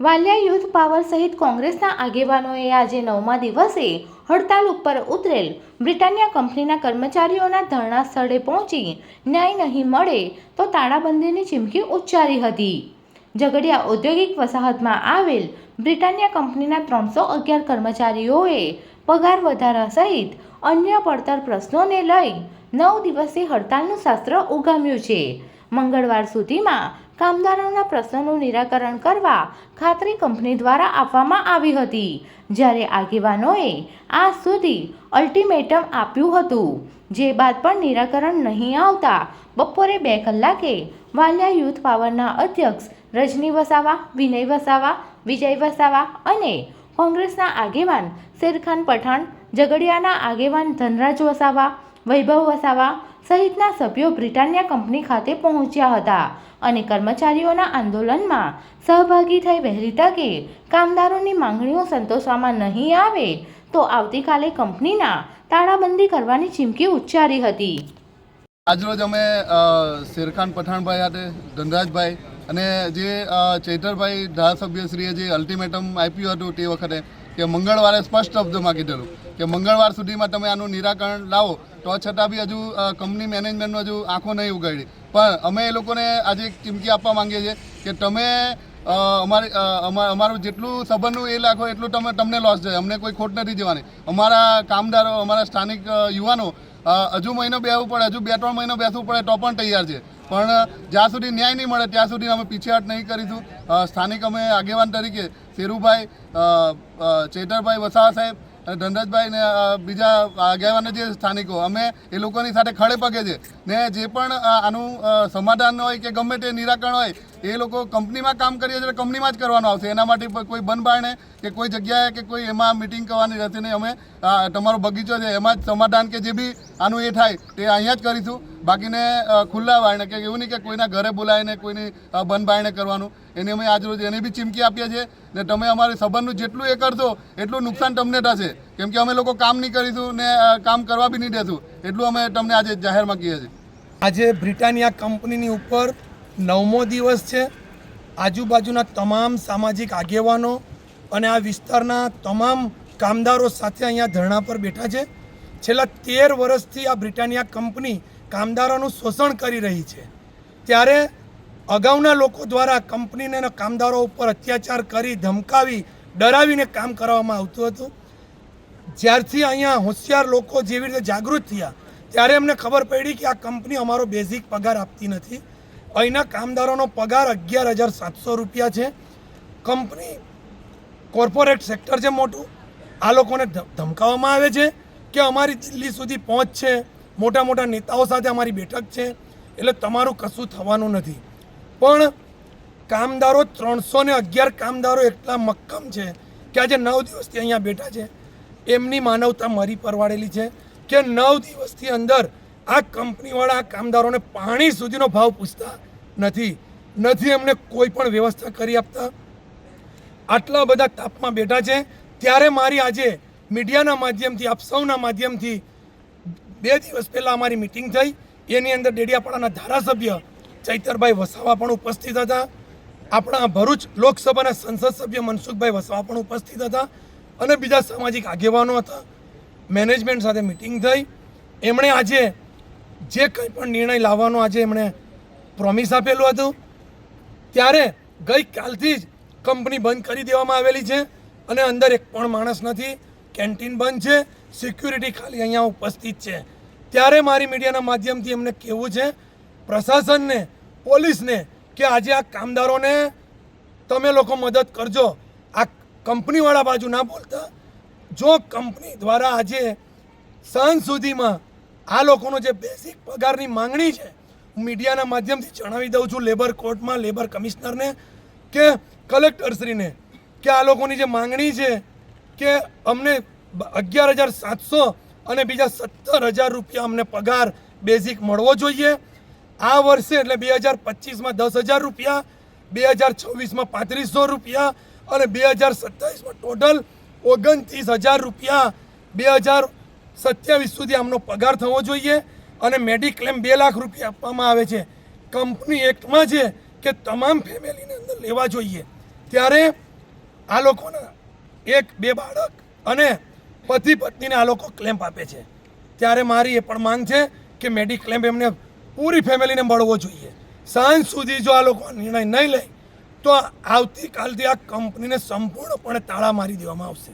Valia youth power સહિત કોંગ્રેસના આગેવાનોએ આજે નવમા દિવસે હડતાલ ઉપર ઉતરેલ બ્રિટાનિયા કંપનીના કર્મચારીઓના ધરણા સ્થળે પહોંચી ન્યાય નહીં મળે તો તાળાબંધીની ચીમકી ઉચ્ચારી હતી. ઝઘડિયા ઔદ્યોગિક વસાહતમાં આવેલ બ્રિટાનિયા કંપનીના ત્રણસો અગિયાર કર્મચારીઓએ પગાર વધારા સહિત અન્ય પડતર પ્રશ્નોને લઈ નવ દિવસથી હડતાલનું શાસ્ત્ર ઉગામ્યું છે. મંગળવાર સુધીમાં કામદારોના પ્રશ્નોનું નિરાકરણ કરવા ખાતરી કંપની દ્વારા આપવામાં આવી હતી. જ્યારે આગેવાનોએ આજ સુધી અલ્ટિમેટમ આપ્યું હતું. જે બાદ પણ નિરાકરણ નહીં આવતા બપોરે બે કલાકે વાલિયા યુથ પાવરના અધ્યક્ષ રજની વસાવા, વિનય વસાવા, વિજય વસાવા અને કોંગ્રેસના આગેવાન શેરખાન પઠાણ, ઝઘડિયાના આગેવાન ધનરાજ વસાવા, વૈભવ વસાવા સહિતના સભ્યો બ્રિટાનિયા કંપની ખાતે પહોંચ્યા હતા અને કર્મચારીઓના આંદોલનમાં સહભાગી થઈ વહેલી તકે કામદારોની માંગણીઓ સંતોષવામાં નહીં આવે તો આવતીકાલે કંપનીના તાળાબંધી કરવાની ચીમકી ઉચ્ચારી હતી. આજરોજ અમે શેરખાન પઠાણભાઈ સાથે, ધનરાજભાઈ અને જે ચૈતરભાઈ ધારાસભ્યશ્રીએ જે અલ્ટિમેટમ આપ્યું હતું તે વખતે કે મંગળવારે સ્પષ્ટ શબ્દોમાં કીધેલું કે મંગળવાર સુધીમાં તમે આનું નિરાકરણ લાવો, તો છતાં બી હજુ કંપની મેનેજમેન્ટનું હજુ આંખો નહીં ઉગાડી. પણ અમે એ લોકોને આજે એક ચીમકી આપવા માંગીએ છીએ કે તમે અમારે અમારી જેટલું સંબંધનું એ લાખો એટલું તમે, તમને લોસ જાય. અમને કોઈ ખોટ નથી જવાની. અમારા કામદારો, અમારા સ્થાનિક યુવાનો હજુ મહિનો બેસવું પડે, હજુ બે ત્રણ મહિનો બેસવું પડે તો પણ તૈયાર છે. પણ જ્યાં સુધી ન્યાય નહીં મળે, ત્યાં સુધી અમે પીછેહટ નહીં કરીશું. સ્થાનિક અમે આગેવાન તરીકે શેરુભાઈ ચેતરભાઈ વસાવા સાહેબ અને ધનરાજભાઈ ને બીજા આગેવાન જે સ્થાનિકો, અમે એ લોકોની સાથે ખડે પગે છે. ને જે પણ આનું સમાધાન હોય કે ગમે તે નિરાકરણ હોય, એ લોકો કંપનીમાં કામ કરીએ છીએ કંપનીમાં જ કરવાનું આવશે. એના માટે કોઈ બંધ કે કોઈ જગ્યાએ કે કોઈ એમાં મિટિંગ કરવાની રહેશે નહીં. અમે તમારો બગીચો છે, એમાં જ સમાધાન કે જે બી આનું એ થાય, તે અહીંયા જ કરીશું. બાકીને ખુલ્લા વાળને કે એવું નહીં કે કોઈના ઘરે બોલાવીને કોઈની બંધ બારણે કરવાનું. એની અમે આજ રોજ એની બી ચીમકી આપીએ છીએ ને તમે અમારી સંબંધનું જેટલું એ કરશો, એટલું નુકસાન તમને થશે. કેમ કે અમે લોકો કામ નહીં કરીશું ને કામ કરવા બી નહીં દેશું. એટલું અમે તમને આજે જાહેરમાં કહીએ છીએ. આજે બ્રિટાનિયા કંપનીની ઉપર નવમો દિવસ છે. આજુબાજુના તમામ સામાજિક આગેવાનો અને આ વિસ્તારના તમામ કામદારો સાથે અહીંયા ધરણા પર બેઠા છે. છેલ્લા તેર વર્ષથી આ બ્રિટાનિયા કંપની કામદારોનું શોષણ કરી રહી છે. ત્યારે અગાઉના લોકો દ્વારા કંપનીને કામદારો ઉપર અત્યાચાર કરી, ધમકાવી, ડરાવીને કામ કરવામાં આવતું હતું. જ્યારથી અહીંયા હોશિયાર લોકો જેવી રીતે જાગૃત થયા, ત્યારે એમને ખબર પડી કે આ કંપની અમારો બેઝિક પગાર આપતી નથી. અહીંના કામદારોનો પગાર અગિયાર હજાર સાતસો રૂપિયા છે. કંપની કોર્પોરેટ સેક્ટર છે મોટું. આ લોકોને ધમકાવવામાં આવે છે કે અમારી દિલ્હી સુધી પહોંચ છે. મોટા મોટા નેતાઓ સાથે અમારી બેઠક છે, એટલે તમારું કશું થવાનું નથી. પણ કામદારો ત્રણસો ને અગિયાર કામદારો એટલા મક્કમ છે કે આજે નવ દિવસથી અહીંયા બેઠા છે. એમની માનવતા મરી પરવાડેલી છે કે નવ દિવસથી અંદર આ કંપનીવાળા આ કામદારોને પાણી સુધીનો ભાવ પૂછતા નથી. નથી એમને કોઈ પણ વ્યવસ્થા કરી આપતા. આટલા બધા તાપમાં બેઠા છે. ત્યારે મારી આજે મીડિયાના માધ્યમથી, આપ સૌના માધ્યમથી બે દિવસ પહેલાં અમારી મિટિંગ થઈ. એની અંદર ડેડિયાપાડાના ધારાસભ્ય ચૈતરભાઈ વસાવા પણ ઉપસ્થિત હતા. આપણા ભરૂચ લોકસભાના સંસદ સભ્ય મનસુખભાઈ વસાવા પણ ઉપસ્થિત હતા અને બીજા સામાજિક આગેવાનો હતા. મેનેજમેન્ટ સાથે મિટિંગ થઈ. એમણે આજે જે કંઈ પણ નિર્ણય લાવવાનો આજે એમણે પ્રોમિસ આપેલું હતું. ત્યારે ગઈકાલથી જ કંપની બંધ કરી દેવામાં આવેલી છે અને અંદર એક પણ માણસ નથી. કેન્ટીન બંધ છે. સિક્યુરિટી ખાલી અહીંયા ઉપસ્થિત છે. ત્યારે મારી મીડિયાના માધ્યમથી એમને કહેવું છે, પ્રશાસનને, પોલીસને, કે આજે આ કામદારોને તમે લોકો મદદ કરજો. આ કંપનીવાળા બાજુ ના બોલતા. જો કંપની દ્વારા આજે સાંજ સુધીમાં આ લોકોનો જે બેઝિક પગારની માંગણી છે, હું મીડિયાના માધ્યમથી જણાવી દઉં છું લેબર કોર્ટમાં, લેબર કમિશનરને, કે કલેક્ટરશ્રીને, કે આ લોકોની જે માંગણી છે, કે અમને અગિયાર હજાર સાતસો અને બીજા સત્તર હજાર રૂપિયા અમને પગાર બેઝિક મળવો જોઈએ. આ વર્ષે એટલે બે હજાર પચીસમાં દસ હજાર રૂપિયા, બે હજાર છવ્વીસમાં પાંત્રીસો રૂપિયા અને બે હજાર સત્તાવીસમાં ટોટલ ઓગણત્રીસ હજાર રૂપિયા બે હજાર સત્યાવીસ સુધી આમનો પગાર થવો જોઈએ અને મેડિક્લેમ બે લાખ રૂપિયા આપવામાં આવે છે. કંપની એક્ટમાં છે કે તમામ ફેમિલીને અંદર લેવા જોઈએ. ત્યારે આ લોકોના એક, બે બાળક અને પતિ પત્નીને આ લોકો ક્લેમ્પ આપે છે. ત્યારે મારી એ પણ માંગ છે કે મેડિક્લેમ્પ એમને પૂરી ફેમિલીને મળવો જોઈએ. સાંજ સુધી જો આ લોકો નિર્ણય નહીં લે, તો આવતીકાલથી આ કંપનીને સંપૂર્ણપણે તાળા મારી દેવામાં આવશે.